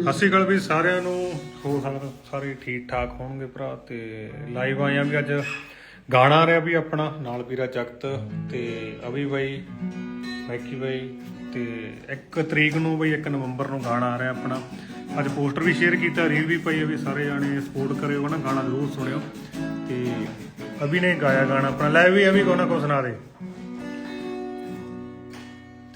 ਸਤਿ ਸ਼੍ਰੀ ਅਕਾਲ ਵੀ ਸਾਰਿਆਂ ਨੂੰ। ਹੋਰ ਸਕਦਾ ਸਾਰੇ ਠੀਕ ਠਾਕ ਹੋਣਗੇ ਭਰਾ ਤੇ ਲਾਈਵ ਆਏ ਆ ਵੀ ਅੱਜ ਗਾਣਾ ਆ ਰਿਹਾ ਵੀ ਆਪਣਾ, ਨਾਲ ਵੀਰਾ ਜਗਤ ਤੇ ਅਭੀ ਬਾਈ, ਮੈਕੀ ਬਾਈ ਤੇ 1 ਤਰੀਕ ਨੂੰ ਬਈ 1 ਨਵੰਬਰ ਨੂੰ ਗਾਣਾ ਆ ਰਿਹਾ ਆਪਣਾ। ਅੱਜ ਪੋਸਟਰ ਵੀ ਸ਼ੇਅਰ ਕੀਤਾ ਰੀਲ ਵੀ ਪਾਈ ਆ ਵੀ ਸਾਰੇ ਜਾਣੇ ਸਪੋਰਟ ਕਰਿਓ ਨਾ ਗਾਣਾ ਜ਼ਰੂਰ ਸੁਣਿਓ। ਤੇ ਅਭੀ ਨੇ ਗਾਇਆ ਗਾਣਾ ਆਪਣਾ। ਲੈ ਵੀ ਅਭੀ ਕੋਨਾ ਕੋ ਸੁਣਾ ਦੇ।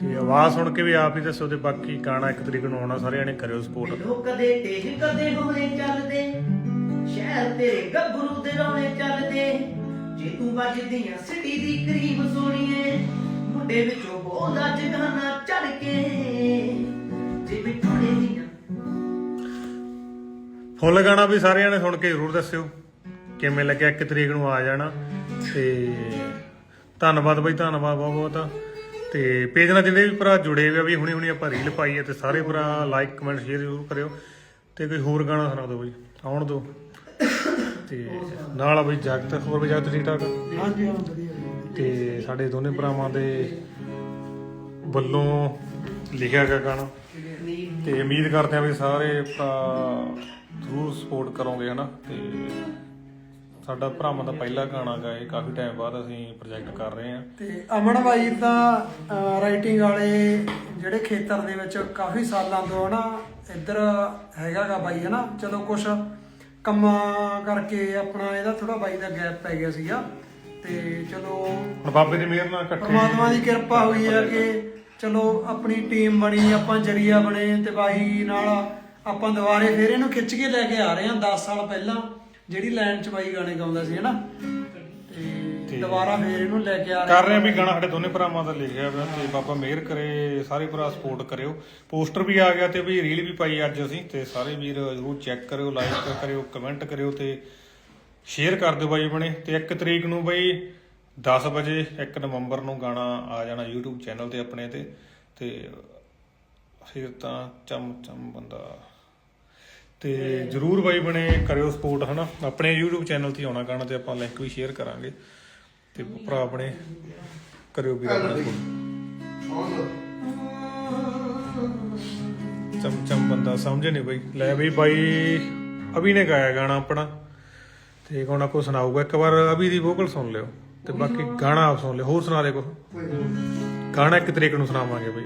ਤੇ ਆਵਾਜ਼ ਸੁਣ ਕੇ ਵੀ ਆਪ ਹੀ ਦੱਸੋ ਤੇ ਬਾਕੀ ਗਾਣਾ 1 ਤਰੀਕ ਨੂੰ ਆਉਣਾ ਸਾਰੇ ਜਾਣੇ ਕਰਿਓ ਸਪੋਰਟ। ਕਦੇ ਤੇਜ ਕਦੇ ਹੋਣੇ ਚੱਲਦੇ ਸ਼ਹਿਰ ਤੇਰੇ ਗੱਭਰੂ ਦੇ ਰੌਣੇ ਚੱਲਦੇ। ਜੇ ਤੂੰ ਵੱਜਦੀਆਂ ਸਿਟੀ ਦੀ ਕਰੀਮ ਸੋਣੀਏ ਮੁੰਡੇ ਵਿੱਚੋਂ ਬੋਲਦਾ ਜਗਾਨਾ ਚੜ ਕੇ। ਜੇ ਬਿਠੋਣੇ ਦੀਆਂ ਫੁੱਲ ਗਾਣਾ ਵੀ ਸਾਰੇ ਜਾਣੇ ਸੁਣ ਕੇ ਜ਼ਰੂਰ ਦੱਸਿਓ ਕਿਵੇਂ ਲੱਗਿਆ 1 ਤਰੀਕ ਨੂੰ ਆ ਜਾਣਾ। ਤੇ ਧੰਨਵਾਦ ਬਈ ਧੰਨਵਾਦ ਬਹੁਤ ਬਹੁਤ ਤੇ ਪੇਜ ਨਾਲ ਜਿਹੜੇ ਵੀ ਭਰਾ ਜੁੜੇ ਹੋਏ ਆ ਵੀ ਹੁਣੀ ਹੁਣੀ ਆਪਾਂ ਰੀਲ ਪਾਈ ਹੈ ਤੇ ਸਾਰੇ ਭਰਾ ਲਾਈਕ ਕਮੈਂਟ ਸ਼ੇਅਰ ਜ਼ਰੂਰ ਕਰਿਓ। ਤੇ ਕੋਈ ਹੋਰ ਗਾਣਾ ਸੁਣਾ ਦਿਓ ਬਈ। ਆਉਣ ਦਿਓ। ਤੇ ਨਾਲ ਆ ਬਈ ਜਗਤ ਹੋਰ ਬਈ ਜਗਤ ਠੀਕ ਠਾਕ ਹਾਂਜੀ ਹਾਂ ਵਧੀਆ ਤੇ ਸਾਡੇ ਦੋਨੇ ਭਰਾਵਾਂ ਦੇ ਵੱਲੋਂ ਲਿਖਿਆ ਗਿਆ ਗਾਣਾ। ਤੇ ਉਮੀਦ ਕਰਦੇ ਹਾਂ ਵੀ ਸਾਰੇ ਭਰਾ ਜ਼ਰੂਰ ਸਪੋਰਟ ਕਰੋਗੇ ਹਨਾ? ਤੇ ਸਾਡਾ ਭਰਾਵਾਂ ਦਾ ਪਹਿਲਾ ਗਾਣਾ ਗਾ ਇਹ ਕਾਫੀ ਟਾਈਮ ਬਾਅਦ ਅਸੀਂ ਪ੍ਰੋਜੈਕਟ ਕਰ ਰਹੇ ਹਾਂ। ਤੇ ਅਮਨ ਬਾਈ ਤਾਂ ਰਾਈਟਿੰਗ ਵਾਲੇ ਜਿਹੜੇ ਖੇਤਰ ਦੇ ਵਿੱਚ ਕਾਫੀ ਸਾਲਾਂ ਤੋਂ ਹਨਾ ਇੱਧਰ ਹੈਗਾਗਾ ਬਾਈ ਹਨਾ ਚਲੋ ਕੁਛ ਕੰਮਾਂ ਕਰਕੇ ਆਪਣਾ ਇਹਦਾ ਥੋੜਾ ਬਾਈ ਦਾ ਗੈਪ ਪੈ ਗਿਆ ਸੀਗਾ। ਤੇ ਚਲੋ ਹੁਣ ਬਾਬੇ ਦੀ ਮਿਹਰ ਨਾਲ ਇਕੱਠੇ ਪਰਮਾਤਮਾ ਦੀ ਕਿਰਪਾ ਹੋਈ ਹੈ ਕਿ ਚਲੋ ਆਪਣੀ ਟੀਮ ਬਣੀ ਆਪਾਂ ਜਰੀਆ ਬਣੇ ਤੇ ਬਾਈ ਨਾਲ ਆਪਾਂ ਦੁਬਾਰੇ ਫੇਰ ਇਹਨੂੰ ਖਿੱਚ ਕੇ ਲੈ ਕੇ ਆ ਰਹੇ ਹਾਂ 10 ਸਾਲ ਪਹਿਲਾਂ। ਜਿਹੜੀ ਲਾਈਨ ਚ ਬਾਈ ਗਾਣੇ ਗਾਉਂਦਾ ਸੀ ਹਨਾ? ਤੇ ਦੁਬਾਰਾ ਫੇਰ ਇਹਨੂੰ ਲੈ ਕੇ ਆ ਰਹੇ ਕਰ ਰਹੇ ਹਾਂ ਵੀ ਗਾਣਾ ਸਾਡੇ ਦੋਨੇ ਭਰਾਵਾਂ ਦਾ ਲਿਖਿਆ ਹੋਇਆ ਤੇ ਬਾਬਾ ਮਿਹਰ ਕਰੇ ਸਾਰੇ ਭਰਾ ਸਪੋਰਟ ਕਰਿਓ। ਪੋਸਟਰ ਵੀ ਆ ਗਿਆ ਤੇ ਵੀ ਰੀਲ ਵੀ ਪਾਈ ਅੱਜ ਅਸੀਂ ਤੇ ਸਾਰੇ ਵੀਰ ਜ਼ਰੂਰ ਚੈੱਕ ਕਰਿਓ ਲਾਈਕ ਕਰਿਓ ਕਮੈਂਟ ਕਰਿਓ ਤੇ ਸ਼ੇਅਰ ਕਰ ਦਿਓ ਬਾਈ ਬਣੇ ਤੇ 1 ਤਰੀਕ ਨੂੰ ਬਈ 10 ਵਜੇ 1 ਨਵੰਬਰ ਨੂੰ ਗਾਣਾ ਆ ਜਾਣਾ YouTube ਚੈਨਲ ਤੇ ਆਪਣੇ ਤੇ ਤੇ ਫਿਰ ਤਾਂ ਚਮ ਚਮ ਬੰਦਾ ਤੇ ਜਰੂਰ ਬਾਈ ਬਣੇ ਕਰਿਓ ਸਪੋਰਟ, ਹਨਾ? ਆਪਣੇ YouTube ਚੈਨਲ ਤੇ ਆਉਣਾ ਗਾਣਾ ਤੇ ਆਪਾਂ ਲਿੰਕ ਵੀ ਸ਼ੇਅਰ ਕਰਾਂਗੇ। ਤੇ ਭਰਾ ਆਪਣੇ ਕਰਿਓ ਵੀਰ ਆਪਣਾ support। ਚਮ ਚਮ ਬੰਦਾ ਸਮਝ ਨਹੀਂ ਬਈ। ਲੈ ਬਈ ਬਾਈ, ਅਭੀ ਨੇ ਗਾਇਆ ਗਾਣਾ ਆਪਣਾ। ਤੇ ਹੁਣ ਕੋ ਸੁਣਾਊਗਾ, ਇੱਕ ਵਾਰ ਅਭੀ ਦੀ ਵੋਕਲ ਸੁਣ ਲਿਓ। ਤੇ ਬਾਕੀ ਗਾਣਾ ਆਪ ਸੁਣ ਲਿਓ। ਹੋਰ ਸੁਣਾ ਦੇ ਕੋ ਗਾਣਾ ਇੱਕ ਤਰੀਕ ਨੂੰ ਸੁਣਾਵਾਂਗੇ ਬਈ।